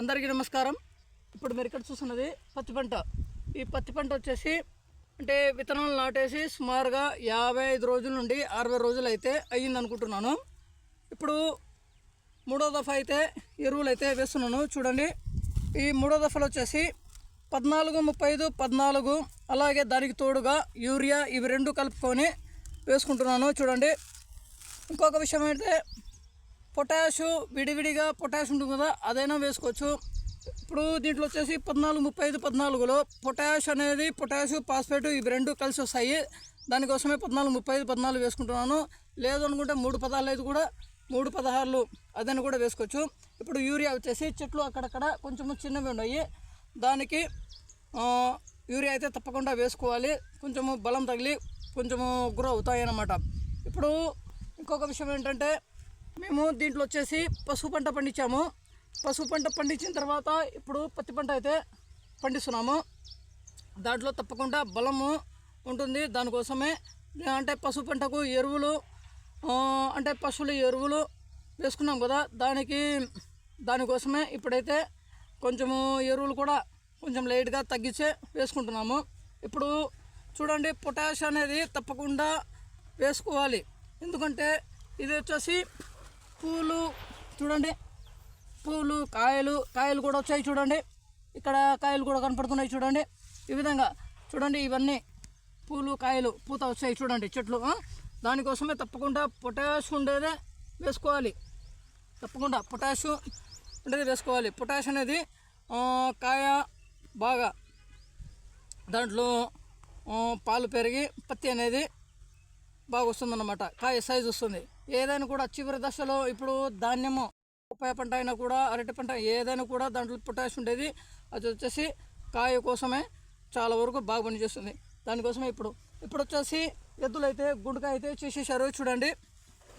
అందరికీ నమస్కారం. ఇప్పుడు మీరు ఇక్కడ చూస్తున్నది పత్తి పంట. ఈ పత్తి పంట వచ్చేసి అంటే విత్తనాలు నాటేసి సుమారుగా యాభై ఐదు రోజుల నుండి అరవై రోజులు అయితే అయ్యింది అనుకుంటున్నాను. ఇప్పుడు మూడో దఫా అయితే ఎరువులు అయితే వేస్తున్నాను. చూడండి. ఈ మూడో దఫాలో వచ్చేసి పద్నాలుగు ముప్పై ఐదు పద్నాలుగు అలాగే దానికి తోడుగా యూరియా ఇవి రెండు కలుపుకొని వేసుకుంటున్నాను. చూడండి. ఇంకొక విషయం ఏంటంటే పొటాషు విడివిడిగా పొటాష్ ఉంటుంది కదా అదైనా వేసుకోవచ్చు. ఇప్పుడు దీంట్లో వచ్చేసి పద్నాలుగు ముప్పై ఐదు పద్నాలుగులో పొటాష్ అనేది పొటాషు ఫాస్ఫేటు ఇవి రెండు కలిసి వస్తాయి. దానికోసమే పద్నాలుగు ముప్పై ఐదు పద్నాలుగు వేసుకుంటున్నాను. లేదు అనుకుంటే మూడు పదహారు ఐదు కూడా మూడు పదహారులు అదని కూడా వేసుకోవచ్చు. ఇప్పుడు యూరియా వచ్చేసి చెట్లు అక్కడక్కడ కొంచెం చిన్నవి ఉన్నాయి. దానికి యూరియా అయితే తప్పకుండా వేసుకోవాలి. కొంచెము బలం తగిలి కొంచెము గ్రో అవుతాయి అన్నమాట. ఇప్పుడు ఇంకొక విషయం ఏంటంటే మేము దీంట్లో వచ్చేసి పసుపు పంట పండించాము. పసుపు పంట పండించిన తర్వాత ఇప్పుడు పత్తి పంట అయితే పండిస్తున్నాము. దాంట్లో తప్పకుండా బలము ఉంటుంది. దానికోసమే అంటే పసుపు పంటకు ఎరువులు అంటే పశువుల ఎరువులు వేసుకున్నాం కదా. దానికి దానికోసమే ఇప్పుడైతే కొంచెము ఎరువులు కూడా కొంచెం లైట్గా తగ్గించే వేసుకుంటున్నాము. ఇప్పుడు చూడండి పొటాష్ అనేది తప్పకుండా వేసుకోవాలి. ఎందుకంటే ఇది వచ్చేసి పూలు చూడండి. పూలు కాయలు కాయలు కూడా వచ్చాయి చూడండి. ఇక్కడ కాయలు కూడా కనపడుతున్నాయి చూడండి. ఈ విధంగా చూడండి ఇవన్నీ పూలు కాయలు పూత వచ్చాయి చూడండి చెట్లు దానికోసమే తప్పకుండా పొటాష్ ఉండేదే వేసుకోవాలి. తప్పకుండా పొటాష్ ఉండేది వేసుకోవాలి. పొటాష్ అనేది కాయ బాగా దాంట్లో పాలు పెరిగి పత్తి అనేది బాగా వస్తుందన్నమాట కాయ సైజు వస్తుంది. ఏదైనా కూడా చివరి దశలో ఇప్పుడు ధాన్యము ఉపాయ పంట అయినా కూడా అరటి పంట ఏదైనా కూడా దాంట్లో పొటాష్ ఉండేది. అది వచ్చేసి కాయ కోసమే చాలా వరకు బాగా పనిచేస్తుంది దానికోసమే ఇప్పుడు ఇప్పుడు వచ్చేసి ఎద్దులు అయితే గుండుకాయ అయితే చేసేసారు చూడండి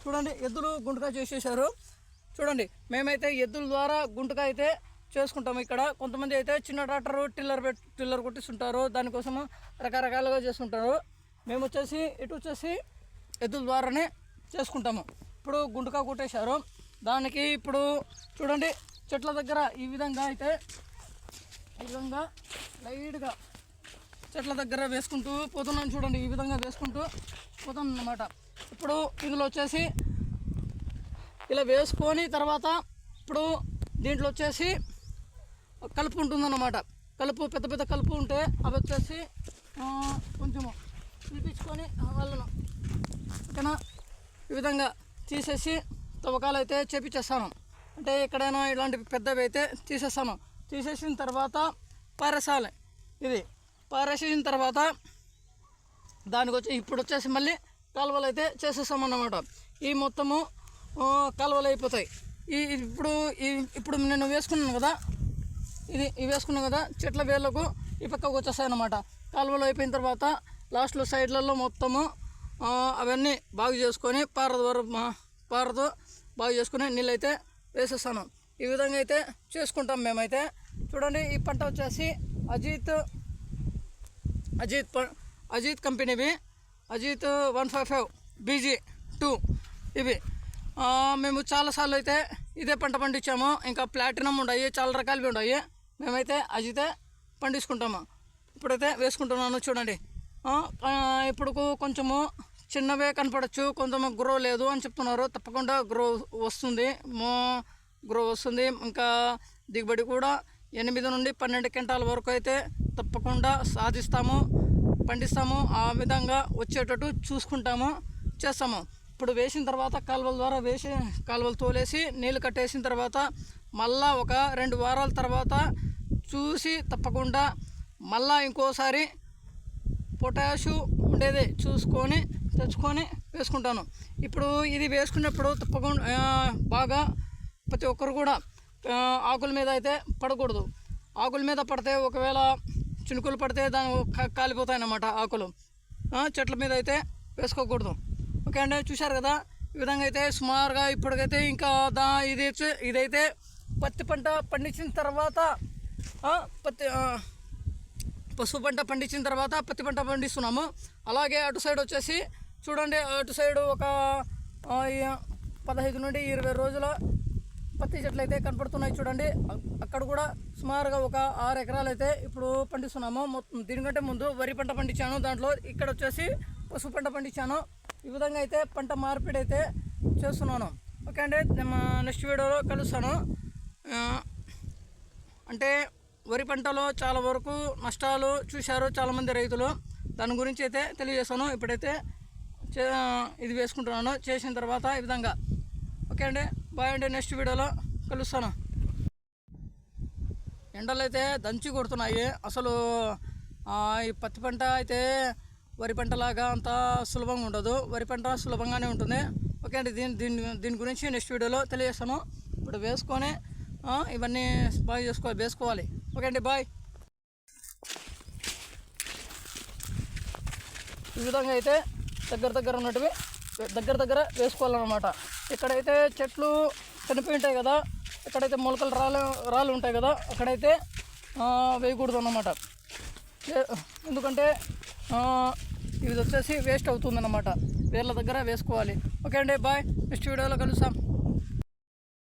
చూడండి ఎద్దులు గుండుకాయ చేసేసారు చూడండి మేమైతే ఎద్దుల ద్వారా గుంటకాయ అయితే చేసుకుంటాము ఇక్కడ. కొంతమంది అయితే చిన్న ట్రాక్టర్ టిల్లర్ పెట్టి టిల్లర్ కొట్టిస్తుంటారు. దానికోసము రకరకాలుగా చేసుకుంటారు. మేము వచ్చేసి ఇటు వచ్చేసి ఎద్దుల ద్వారానే చేసుకుంటాము. ఇప్పుడు గుండుకా కొట్టేశారు. దానికి ఇప్పుడు చూడండి చెట్ల దగ్గర ఈ విధంగా అయితే ఈ విధంగా లైట్గా చెట్ల దగ్గర వేసుకుంటూ పోతున్నాను చూడండి ఈ విధంగా వేసుకుంటూ పోతాను అన్నమాట ఇప్పుడు ఇందులో వచ్చేసి ఇలా వేసుకొని తర్వాత ఇప్పుడు దీంట్లో వచ్చేసి కలుపు ఉంటుందన్నమాట. కలుపు పెద్ద పెద్ద కలుపు ఉంటే అవి వచ్చేసి కొంచెము పిలిపించుకొని వాళ్ళను ఓకేనా? ఈ విధంగా తీసేసి తవ్వకాలు అయితే చేపించేస్తాను అంటే ఎక్కడైనా ఇలాంటి పెద్దవి అయితే తీసేస్తాను. తీసేసిన తర్వాత పారేసాలి. ఇది పారేసిన తర్వాత దానికి వచ్చి ఇప్పుడు వచ్చేసి మళ్ళీ కాలువలు అయితే చేసేస్తామన్నమాట. ఈ మొత్తము కాలువలు అయిపోతాయి. ఈ ఇప్పుడు ఈ ఇప్పుడు నేను వేసుకున్నాను కదా ఇది ఇవి వేసుకున్నాను కదా చెట్ల వేళ్ళకు ఈ పక్కకు వచ్చేస్తాయి అన్నమాట కాలువలు అయిపోయిన తర్వాత లాస్ట్లో సైడ్లలో మొత్తము అవన్నీ బాగు చేసుకొని పారద వరకు మా- పారతో బాగు చేసుకుని నీళ్ళు అయితే వేసేస్తాను. ఈ విధంగా అయితే చేసుకుంటాం మేమైతే. చూడండి ఈ పంట వచ్చేసి అజిత్ అజిత్ ప- Ajit కంపెనీవి. Ajit one five five BG two ఇవి. మేము చాలాసార్లు అయితే ఇదే పంట పండించాము. ఇంకా ప్లాటినం ఉన్నాయి చాలా రకాలు ఉన్నాయి మేమైతే అజితే పండించుకుంటాము. ఇప్పుడైతే వేసుకుంటున్నాను చూడండి. ఇప్పుడు కొంచెము చిన్నవే కనపడచ్చు కొంచెం గ్రో లేదు అని చెప్తున్నారు. తప్పకుండా గ్రో వస్తుంది. మో గ్రో వస్తుంది. ఇంకా దిగుబడి కూడా ఎనిమిది నుండి పన్నెండు క్వింటాల వరకు అయితే తప్పకుండా సాధిస్తాము పండిస్తాము. ఆ విధంగా వచ్చేటట్టు చూసుకుంటాము చేస్తాము. ఇప్పుడు వేసిన తర్వాత కాలువల ద్వారా వేసి కాలువలు తోలేసి నీళ్ళు కట్టేసిన తర్వాత మళ్ళా ఒక రెండు వారాల తర్వాత చూసి తప్పకుండా మళ్ళా ఇంకోసారి పొటాషు ఉండేది చూసుకొని తెచ్చుకొని వేసుకుంటాను. ఇప్పుడు ఇది వేసుకున్నప్పుడు తప్పకుండా బాగా ప్రతి ఒక్కరు కూడా ఆకుల మీద అయితే పడకూడదు. ఆకుల మీద పడితే ఒకవేళ చినుకులు పడితే దాని కాలిపోతాయి అన్నమాట ఆకులు. చెట్ల మీద అయితే వేసుకోకూడదు. ఓకే అండి చూశారు కదా? ఈ విధంగా అయితే సుమారుగా ఇప్పటికైతే ఇంకా దా ఇది ఇదైతే పత్తి పంట పండించిన తర్వాత పత్తి పసుపు పంట పండించిన తర్వాత పత్తి పంట పండిస్తున్నాము. అలాగే అటు సైడ్ వచ్చేసి చూడండి అటు సైడ్ ఒక పదహైదు నుండి ఇరవై రోజుల పత్తి చెట్లు అయితే కనపడుతున్నాయి చూడండి. అక్కడ కూడా సుమారుగా ఒక ఆరు ఎకరాలు అయితే ఇప్పుడు పండిస్తున్నాము. దీనికంటే ముందు వరి పంట పండించాను. దాంట్లో ఇక్కడ వచ్చేసి పసుపు పంట పండించాను. ఈ విధంగా అయితే పంట మార్పిడి అయితే చేస్తున్నాను. ఓకే అండి నెక్స్ట్ వీడియోలో కలుస్తాను. అంటే వరి పంటలో చాలా వరకు నష్టాలు చూశారు చాలామంది రైతులు. దాని గురించి అయితే తెలియజేశాను ఇప్పుడైతే ఇది వేసుకుంటున్నాను. చేసిన తర్వాత ఈ విధంగా. ఓకే అండి. బాయ్ అండి. నెక్స్ట్ వీడియోలో కలుస్తాను. ఎండలు అయితే దంచి కొడుతున్నాయి. అసలు ఈ పత్తి పంట అయితే వరి పంటలాగా అంత సులభంగా ఉండదు. వరి పంట సులభంగానే ఉంటుంది. ఓకే అండి. దీని దీని దీని గురించి నెక్స్ట్ వీడియోలో తెలియజేస్తాను. ఇప్పుడు వేసుకొని ఇవన్నీ బాగా చేసుకోవాలి వేసుకోవాలి. ఓకే అండి బాయ్. ఈ విధంగా అయితే దగ్గర దగ్గర ఉన్నట్టువి దగ్గర దగ్గర వేసుకోవాలన్నమాట. ఇక్కడైతే చెట్లు చనిపోయి ఉంటాయి కదా ఇక్కడైతే మొలకలు రాళ్ళు రాళ్ళు ఉంటాయి కదా అక్కడైతే వేయకూడదు అన్నమాట ఎందుకంటే ఇది వచ్చేసి వేస్ట్ అవుతుంది అన్నమాట వేర్ల దగ్గర వేసుకోవాలి. ఓకే అండి బాయ్. నెక్స్ట్ వీడియోలో కలుస్తాం